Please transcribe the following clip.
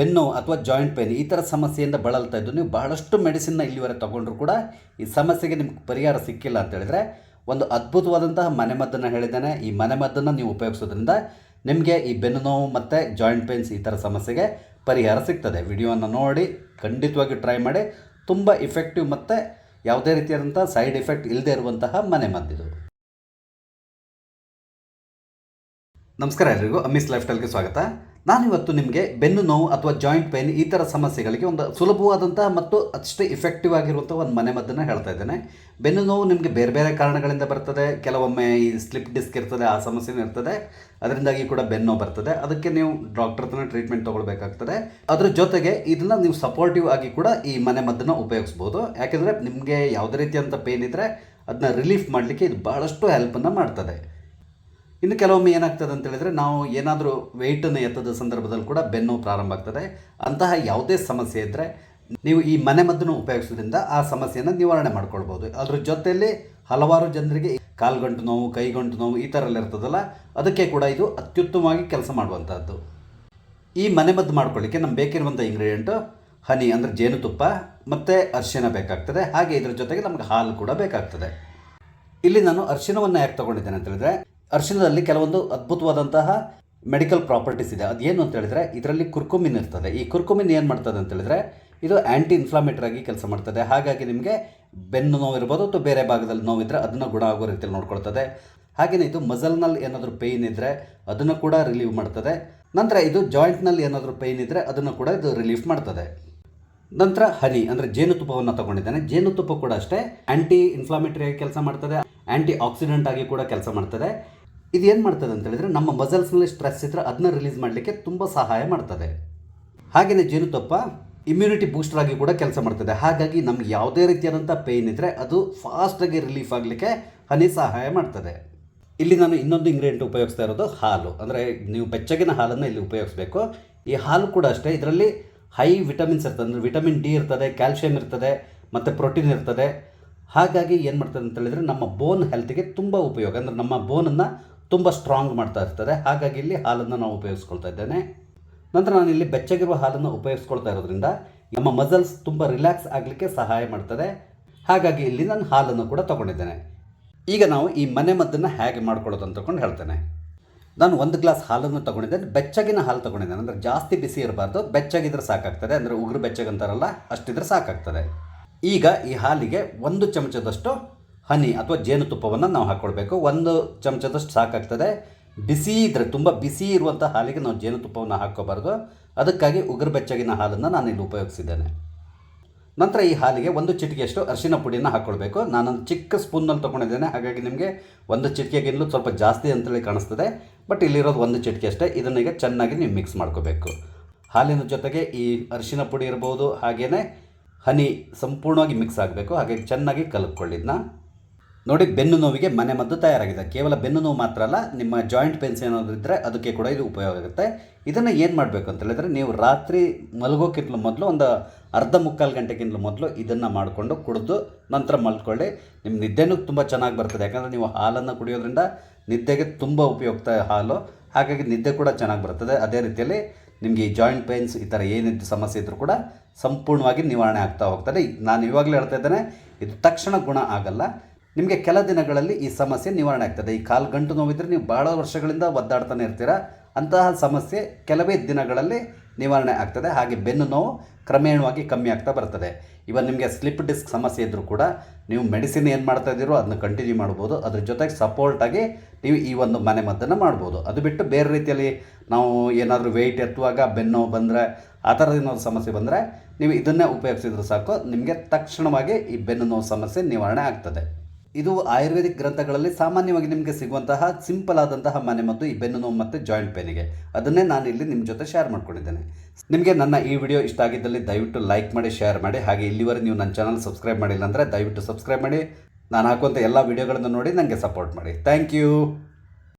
ಬೆನ್ನು ಅಥವಾ joint pain ಈ ಥರ ಸಮಸ್ಯೆಯಿಂದ ಬಳಲ್ತಾ ಇದ್ದು ನೀವು ಬಹಳಷ್ಟು ಮೆಡಿಸಿನ್ನ ಇಲ್ಲಿವರೆಗೆ ತೊಗೊಂಡ್ರು ಕೂಡ ಈ ಸಮಸ್ಯೆಗೆ ನಿಮ್ಗೆ ಪರಿಹಾರ ಸಿಕ್ಕಿಲ್ಲ ಅಂತ ಹೇಳಿದ್ರೆ ಒಂದು ಅದ್ಭುತವಾದಂತಹ ಮನೆಮದ್ದನ್ನು ಹೇಳಿದ್ದೇನೆ. ಈ ಮನೆಮದ್ದನ್ನು ನೀವು ಉಪಯೋಗಿಸೋದ್ರಿಂದ ನಿಮಗೆ ಈ ಬೆನ್ನು ನೋವು ಮತ್ತು ಜಾಯಿಂಟ್ ಪೇನ್ಸ್ ಈ ಥರ ಸಮಸ್ಯೆಗೆ ಪರಿಹಾರ ಸಿಗ್ತದೆ. ವಿಡಿಯೋವನ್ನು ನೋಡಿ, ಖಂಡಿತವಾಗಿ ಟ್ರೈ ಮಾಡಿ. ತುಂಬ ಇಫೆಕ್ಟಿವ್ ಮತ್ತು ಯಾವುದೇ ರೀತಿಯಾದಂಥ ಸೈಡ್ ಎಫೆಕ್ಟ್ ಇಲ್ಲದೆ ಇರುವಂತಹ ಮನೆಮದ್ದಿದು. ನಮಸ್ಕಾರ ಎಲ್ರಿಗೂ. ಅಮಿಸ್ ಲೈಫ್ ಸ್ಟೈಲ್ಗೆ ಸ್ವಾಗತ. ನಾನಿವತ್ತು ನಿಮಗೆ ಬೆನ್ನು ನೋವು ಅಥವಾ ಜಾಯಿಂಟ್ ಪೇನ್ ಈ ಥರ ಸಮಸ್ಯೆಗಳಿಗೆ ಒಂದು ಸುಲಭವಾದಂಥ ಮತ್ತು ಅಷ್ಟೇ ಇಫೆಕ್ಟಿವ್ ಆಗಿರುವಂಥ ಒಂದು ಮನೆಮದ್ದನ್ನು ಹೇಳ್ತಾ ಇದ್ದೇನೆ. ಬೆನ್ನು ನೋವು ನಿಮಗೆ ಬೇರೆ ಬೇರೆ ಕಾರಣಗಳಿಂದ ಬರ್ತದೆ. ಕೆಲವೊಮ್ಮೆ ಈ ಸ್ಲಿಪ್ ಡಿಸ್ಕ್ ಇರ್ತದೆ, ಆ ಸಮಸ್ಯೆನೂ ಇರ್ತದೆ. ಅದರಿಂದಾಗಿ ಕೂಡ ಬೆನ್ನು ಬರ್ತದೆ. ಅದಕ್ಕೆ ನೀವು ಡಾಕ್ಟರ್ ಹತ್ರ ಟ್ರೀಟ್ಮೆಂಟ್ ತೊಗೊಳ್ಬೇಕಾಗ್ತದೆ. ಅದ್ರ ಜೊತೆಗೆ ಇದನ್ನು ನೀವು ಸಪೋರ್ಟಿವ್ ಆಗಿ ಕೂಡ ಈ ಮನೆಮದ್ದನ್ನು ಉಪಯೋಗಿಸ್ಬೋದು. ಯಾಕೆಂದರೆ ನಿಮಗೆ ಯಾವುದೇ ರೀತಿಯಂಥ ಪೇನ್ ಇದ್ದರೆ ಅದನ್ನ ರಿಲೀಫ್ ಮಾಡಲಿಕ್ಕೆ ಇದು ಭಾಳಷ್ಟು ಹೆಲ್ಪನ್ನು ಮಾಡ್ತದೆ. ಇನ್ನು ಕೆಲವೊಮ್ಮೆ ಏನಾಗ್ತದೆ ಅಂತ ಹೇಳಿದ್ರೆ ನಾವು ಏನಾದರೂ ವೆಯ್ಟನ್ನು ಎತ್ತದ ಸಂದರ್ಭದಲ್ಲಿ ಕೂಡ ಬೆನ್ನು ಪ್ರಾರಂಭ ಆಗ್ತದೆ. ಅಂತಹ ಯಾವುದೇ ಸಮಸ್ಯೆ ಇದ್ದರೆ ನೀವು ಈ ಮನೆಮದ್ದನ್ನು ಉಪಯೋಗಿಸೋದ್ರಿಂದ ಆ ಸಮಸ್ಯೆಯನ್ನು ನಿವಾರಣೆ ಮಾಡ್ಕೊಳ್ಬೋದು. ಅದ್ರ ಜೊತೆಯಲ್ಲಿ ಹಲವಾರು ಜನರಿಗೆ ಕಾಲ್ಗಂಟು ನೋವು, ಕೈಗಂಟು ನೋವು ಈ ಥರ ಎಲ್ಲ ಇರ್ತದಲ್ಲ, ಅದಕ್ಕೆ ಕೂಡ ಇದು ಅತ್ಯುತ್ತಮವಾಗಿ ಕೆಲಸ ಮಾಡುವಂಥದ್ದು ಈ ಮನೆಮದ್ದು ಮಾಡ್ಕೊಳ್ಳಿಕ್ಕೆ ನಮ್ಗೆ ಬೇಕಿರುವಂಥ ಇಂಗ್ರೀಡಿಯೆಂಟು ಹನಿ ಅಂದರೆ ಜೇನುತುಪ್ಪ ಮತ್ತು ಅರ್ಶಿನ ಬೇಕಾಗ್ತದೆ. ಹಾಗೆ ಇದ್ರ ಜೊತೆಗೆ ನಮ್ಗೆ ಹಾಲು ಕೂಡ ಬೇಕಾಗ್ತದೆ. ಇಲ್ಲಿ ನಾನು ಅರಿಶಿನವನ್ನು ಯಾಕೆ ತೊಗೊಂಡಿದ್ದೇನೆ ಅಂತ ಹೇಳಿದ್ರೆ ಅರಿಶಿನದಲ್ಲಿ ಕೆಲವೊಂದು ಅದ್ಭುತವಾದಂತಹ ಮೆಡಿಕಲ್ ಪ್ರಾಪರ್ಟೀಸ್ ಇದೆ. ಅದೇನು ಅಂತ ಹೇಳಿದ್ರೆ ಇದರಲ್ಲಿ ಕುರ್ಕುಮಿನ್ ಇರ್ತದೆ. ಈ ಕುರ್ಕುಮಿನ್ ಏನು ಮಾಡ್ತದೆ ಅಂತ ಹೇಳಿದ್ರೆ ಇದು ಆ್ಯಂಟಿ ಇನ್ಫ್ಲಾಮೇಟರಿ ಆಗಿ ಕೆಲಸ ಮಾಡ್ತದೆ. ಹಾಗಾಗಿ ನಿಮಗೆ ಬೆನ್ನು ನೋವು ಇರ್ಬೋದು ಅಥವಾ ಬೇರೆ ಭಾಗದಲ್ಲಿ ನೋವಿದ್ರೆ ಅದನ್ನು ಗುಣ ಆಗೋ ರೀತಿಯಲ್ಲಿ ನೋಡ್ಕೊಳ್ತದೆ. ಹಾಗೆಯೇ ಇದು ಮಸಲ್ನಲ್ಲಿ ಏನಾದರೂ ಪೇಯ್ನ್ ಇದ್ದರೆ ಅದನ್ನು ಕೂಡ ರಿಲೀವ್ ಮಾಡ್ತದೆ. ನಂತರ ಇದು ಜಾಯಿಂಟ್ನಲ್ಲಿ ಏನಾದರೂ ಪೇಯ್ನ್ ಇದ್ದರೆ ಅದನ್ನು ಕೂಡ ಇದು ರಿಲೀಫ್ ಮಾಡ್ತದೆ. ನಂತರ ಹನಿ ಅಂದರೆ ಜೇನುತುಪ್ಪವನ್ನು ತಗೊಂಡಿದ್ದಾನೆ. ಜೇನುತುಪ್ಪ ಕೂಡ ಅಷ್ಟೇ ಆ್ಯಂಟಿ ಇನ್ಫ್ಲಾಮೇಟರಿ ಆಗಿ ಕೆಲಸ ಮಾಡ್ತದೆ. ಆ್ಯಂಟಿ ಆಕ್ಸಿಡೆಂಟ್ ಆಗಿ ಕೂಡ ಕೆಲಸ ಮಾಡ್ತದೆ. ಇದು ಏನು ಮಾಡ್ತದೆ ಅಂತ ಹೇಳಿದ್ರೆ ನಮ್ಮ ಮಸಲ್ಸ್ನಲ್ಲಿ ಸ್ಟ್ರೆಸ್ ಇದ್ದರೆ ಅದನ್ನ ರಿಲೀಸ್ ಮಾಡಲಿಕ್ಕೆ ತುಂಬ ಸಹಾಯ ಮಾಡ್ತದೆ. ಹಾಗೆಯೇ ಜೇನುತುಪ್ಪ ಇಮ್ಯುನಿಟಿ ಬೂಸ್ಟರ್ ಆಗಿ ಕೂಡ ಕೆಲಸ ಮಾಡ್ತದೆ. ಹಾಗಾಗಿ ನಮ್ಗೆ ಯಾವುದೇ ರೀತಿಯಾದಂಥ ಪೇಯ್ನ್ ಇದ್ದರೆ ಅದು ಫಾಸ್ಟಾಗಿ ರಿಲೀಫ್ ಆಗಲಿಕ್ಕೆ ಹನಿ ಸಹಾಯ ಮಾಡ್ತದೆ. ಇಲ್ಲಿ ನಾನು ಇನ್ನೊಂದು ಇಂಗ್ರೀಡಿಯೆಂಟ್ ಉಪಯೋಗಿಸ್ತಾ ಇರೋದು ಹಾಲು. ಅಂದರೆ ನೀವು ಬೆಚ್ಚಗಿನ ಹಾಲನ್ನು ಇಲ್ಲಿ ಉಪಯೋಗಿಸಬೇಕು. ಈ ಹಾಲು ಕೂಡ ಅಷ್ಟೇ. ಇದರಲ್ಲಿ ಹೈ ವಿಟಮಿನ್ಸ್ ಇರ್ತದೆ. ಅಂದರೆ ವಿಟಮಿನ್ ಡಿ ಇರ್ತದೆ ಕ್ಯಾಲ್ಶಿಯಂ ಇರ್ತದೆ, ಮತ್ತು ಪ್ರೋಟೀನ್ ಇರ್ತದೆ. ಹಾಗಾಗಿ ಏನು ಮಾಡ್ತದೆ ಅಂತ ಹೇಳಿದ್ರೆ ನಮ್ಮ ಬೋನ್ ಹೆಲ್ತ್ಗೆ ತುಂಬ ಉಪಯೋಗ. ಅಂದರೆ ನಮ್ಮ ಬೋನನ್ನು ತುಂಬ ಸ್ಟ್ರಾಂಗ್ ಮಾಡ್ತಾ ಇರ್ತದೆ. ಹಾಗಾಗಿ ಇಲ್ಲಿ ಹಾಲನ್ನು ನಾವು ಉಪಯೋಗಿಸ್ಕೊಳ್ತಾ ಇದ್ದೇನೆ. ನಂತರ ನಾನು ಇಲ್ಲಿ ಬೆಚ್ಚಗಿರುವ ಹಾಲನ್ನು ಉಪಯೋಗಿಸ್ಕೊಳ್ತಾ ಇರೋದ್ರಿಂದ ನಮ್ಮ ಮಸಲ್ಸ್ ತುಂಬ ರಿಲ್ಯಾಕ್ಸ್ ಆಗಲಿಕ್ಕೆ ಸಹಾಯ ಮಾಡ್ತದೆ. ಹಾಗಾಗಿ ಇಲ್ಲಿ ನಾನು ಹಾಲನ್ನು ಕೂಡ ತೊಗೊಂಡಿದ್ದೇನೆ. ಈಗ ನಾವು ಈ ಮನೆ ಮದ್ದನ್ನು ಹೇಗೆ ಮಾಡ್ಕೊಳ್ಳೋದು ಅಂತ ತಗೊಂಡು ಹೇಳ್ತೇನೆ. ನಾನು ಒಂದು ಗ್ಲಾಸ್ ಹಾಲನ್ನು ತೊಗೊಂಡಿದ್ದೇನೆ. ಬೆಚ್ಚಗಿನ ಹಾಲು ತೊಗೊಂಡಿದ್ದೇನೆ. ಅಂದರೆ ಜಾಸ್ತಿ ಬಿಸಿ ಇರಬಾರ್ದು. ಬೆಚ್ಚಗಿದ್ರೆ ಸಾಕಾಗ್ತದೆ. ಅಂದರೆ ಉಗುರು ಬೆಚ್ಚಗಂತಾರಲ್ಲ, ಅಷ್ಟಿದ್ರೆ ಸಾಕಾಗ್ತದೆ. ಈಗ ಈ ಹಾಲಿಗೆ ಒಂದು ಚಮಚದಷ್ಟು ಹನಿ ಅಥವಾ ಜೇನುತುಪ್ಪವನ್ನು ನಾವು ಹಾಕ್ಕೊಳ್ಬೇಕು ಒಂದು ಚಮಚದಷ್ಟು ಸಾಕಾಗ್ತದೆ. ಬಿಸಿ ಇದ್ದರೆ ತುಂಬ ಬಿಸಿ ಇರುವಂಥ ಹಾಲಿಗೆ ನಾವು ಜೇನುತುಪ್ಪವನ್ನು ಹಾಕ್ಕೋಬಾರ್ದು. ಅದಕ್ಕಾಗಿ ಉಗುರು ಬೆಚ್ಚಗಿನ ಹಾಲನ್ನು ನಾನು ಇಲ್ಲಿ ಉಪಯೋಗಿಸಿದ್ದೇನೆ. ನಂತರ ಈ ಹಾಲಿಗೆ ಒಂದು ಚಿಟಿಕೆಯಷ್ಟು ಅರಿಶಿನ ಪುಡಿಯನ್ನು ಹಾಕ್ಕೊಳ್ಬೇಕು ನಾನೊಂದು ಚಿಕ್ಕ ಸ್ಪೂನಲ್ಲಿ ತೊಗೊಂಡಿದ್ದೇನೆ. ಹಾಗಾಗಿ ನಿಮಗೆ ಒಂದು ಚಿಟಿಕೆಗಿಂತಲೂ ಸ್ವಲ್ಪ ಜಾಸ್ತಿ ಅಂತೇಳಿ ಕಾಣಿಸ್ತದೆ. ಬಟ್ ಇಲ್ಲಿರೋದು ಒಂದು ಚಿಟಿಕೆ ಅಷ್ಟೇ ಇದನ್ನ ಈಗ ಚೆನ್ನಾಗಿ ನೀವು ಮಿಕ್ಸ್ ಮಾಡ್ಕೋಬೇಕು. ಹಾಲಿನ ಜೊತೆಗೆ ಈ ಅರಿಶಿನ ಪುಡಿ ಇರ್ಬೋದು ಹಾಗೆಯೇ ಹನಿ ಸಂಪೂರ್ಣವಾಗಿ ಮಿಕ್ಸ್ ಆಗಬೇಕು. ಹಾಗೆ ಚೆನ್ನಾಗಿ ಕಲಕ್ಕೊಳ್ಳಿ ಇದನ್ನ ನೋಡಿ, ಬೆನ್ನು ನೋವಿಗೆ ಮನೆ ಮದ್ದು ತಯಾರಾಗಿದೆ. ಕೇವಲ ಬೆನ್ನು ನೋವು ಮಾತ್ರ ಅಲ್ಲ, ನಿಮ್ಮ ಜಾಯಿಂಟ್ ಪೇನ್ಸ್ ಏನಾದರೂ ಇದ್ದರೆ ಅದಕ್ಕೆ ಕೂಡ ಇದು ಉಪಯೋಗ ಆಗುತ್ತೆ. ಇದನ್ನು ಏನು ಮಾಡಬೇಕು ಅಂತ ಹೇಳಿದ್ರೆ, ನೀವು ರಾತ್ರಿ ಮಲಗೋಕ್ಕಿಂತಲೂ ಮೊದಲು ಒಂದು ಅರ್ಧ ಮುಕ್ಕಾಲು ಗಂಟೆಗಿಂತಲೂ ಮೊದಲು ಇದನ್ನು ಮಾಡಿಕೊಂಡು ಕುಡಿದು ನಂತರ ಮಲ್ಕೊಳ್ಳಿ ನಿಮ್ಮ ನಿದ್ದೆನೂ ತುಂಬ ಚೆನ್ನಾಗಿ ಬರ್ತದೆ. ಯಾಕಂದರೆ ನೀವು ಹಾಲನ್ನು ಕುಡಿಯೋದ್ರಿಂದ ನಿದ್ದೆಗೆ ತುಂಬ ಉಪಯುಕ್ತ ಹಾಲು. ಹಾಗಾಗಿ ನಿದ್ದೆ ಕೂಡ ಚೆನ್ನಾಗಿ ಬರ್ತದೆ. ಅದೇ ರೀತಿಯಲ್ಲಿ ನಿಮಗೆ ಈ ಜಾಯಿಂಟ್ ಪೇನ್ಸ್ ಈ ಥರ ಏನಿದ್ದು ಸಮಸ್ಯೆ ಇದ್ದರೂ ಕೂಡ ಸಂಪೂರ್ಣವಾಗಿ ನಿವಾರಣೆ ಆಗ್ತಾ ಹೋಗ್ತದೆ. ನಾನು ಇವಾಗಲೇ ಹೇಳ್ತಾ ಇದ್ದೇನೆ, ಇದು ತಕ್ಷಣ ಗುಣ ಆಗಲ್ಲ. ನಿಮಗೆ ಕೆಲ ದಿನಗಳಲ್ಲಿ ಈ ಸಮಸ್ಯೆ ನಿವಾರಣೆ ಆಗ್ತದೆ. ಈ ಕಾಲು ಗಂಟು ನೋವಿದ್ರೆ ನೀವು ಭಾಳ ವರ್ಷಗಳಿಂದ ಒದ್ದಾಡ್ತಾನೆ ಇರ್ತೀರ? ಅಂತಹ ಸಮಸ್ಯೆ ಕೆಲವೇ ದಿನಗಳಲ್ಲಿ ನಿವಾರಣೆ ಆಗ್ತದೆ. ಹಾಗೆ ಬೆನ್ನು ನೋವು ಕ್ರಮೇಣವಾಗಿ ಕಮ್ಮಿ ಆಗ್ತಾ ಬರ್ತದೆ. ಇವನ್ ನಿಮಗೆ ಸ್ಲಿಪ್ ಡಿಸ್ಕ್ ಸಮಸ್ಯೆ ಇದ್ದರೂ ಕೂಡ ನೀವು ಮೆಡಿಸಿನ್ ಏನು ಮಾಡ್ತಾ ಇದ್ದೀರೋ ಅದನ್ನ ಕಂಟಿನ್ಯೂ ಮಾಡ್ಬೋದು. ಅದ್ರ ಜೊತೆಗೆ ಸಪೋರ್ಟಾಗಿ ನೀವು ಈ ಒಂದು ಮನೆ ಮದ್ದನ್ನು ಮಾಡ್ಬೋದು. ಅದು ಬಿಟ್ಟು ಬೇರೆ ರೀತಿಯಲ್ಲಿ ನಾವು ಏನಾದರೂ ವೆಯ್ಟ್ ಎತ್ತುವಾಗ ಬೆನ್ನು ಬಂದರೆ, ಆ ಥರದ ಏನಾದರೂ ಸಮಸ್ಯೆ ಬಂದರೆ ನೀವು ಇದನ್ನೇ ಉಪಯೋಗಿಸಿದ್ರೆ ಸಾಕು. ನಿಮಗೆ ತಕ್ಷಣವಾಗಿ ಈ ಬೆನ್ನು ನೋವು ಸಮಸ್ಯೆ ನಿವಾರಣೆ ಆಗ್ತದೆ. ಇದು ಆಯುರ್ವೇದಿಕ್ ಗ್ರಂಥಗಳಲ್ಲಿ ಸಾಮಾನ್ಯವಾಗಿ ನಿಮಗೆ ಸಿಗುವಂತಹ ಸಿಂಪಲ್ ಆದಂತಹ ಮನೆಮದ್ದು ಈ ಬೆನ್ನು ನೋವು ಮತ್ತು ಜಾಯಿಂಟ್ ಪೇನಿಗೆ. ಅದನ್ನೇ ನಾನು ಇಲ್ಲಿ ನಿಮ್ಮ ಜೊತೆ ಶೇರ್ ಮಾಡ್ಕೊಂಡಿದ್ದೇನೆ. ನಿಮಗೆ ನನ್ನ ಈ ವಿಡಿಯೋ ಇಷ್ಟ ಆಗಿದ್ದಲ್ಲಿ ದಯವಿಟ್ಟು ಲೈಕ್ ಮಾಡಿ ಶೇರ್ ಮಾಡಿ. ಹಾಗೆ ಇಲ್ಲಿವರೆಗೆ ನೀವು ನನ್ನ ಚಾನಲ್ ಸಬ್ಸ್ಕ್ರೈಬ್ ಮಾಡಿಲ್ಲ ಅಂದರೆ ದಯವಿಟ್ಟು ಸಬ್ಸ್ಕ್ರೈಬ್ ಮಾಡಿ. ನಾನು ಹಾಕುವಂಥ ಎಲ್ಲ ವಿಡಿಯೋಗಳನ್ನು ನೋಡಿ ನನಗೆ ಸಪೋರ್ಟ್ ಮಾಡಿ. Thank you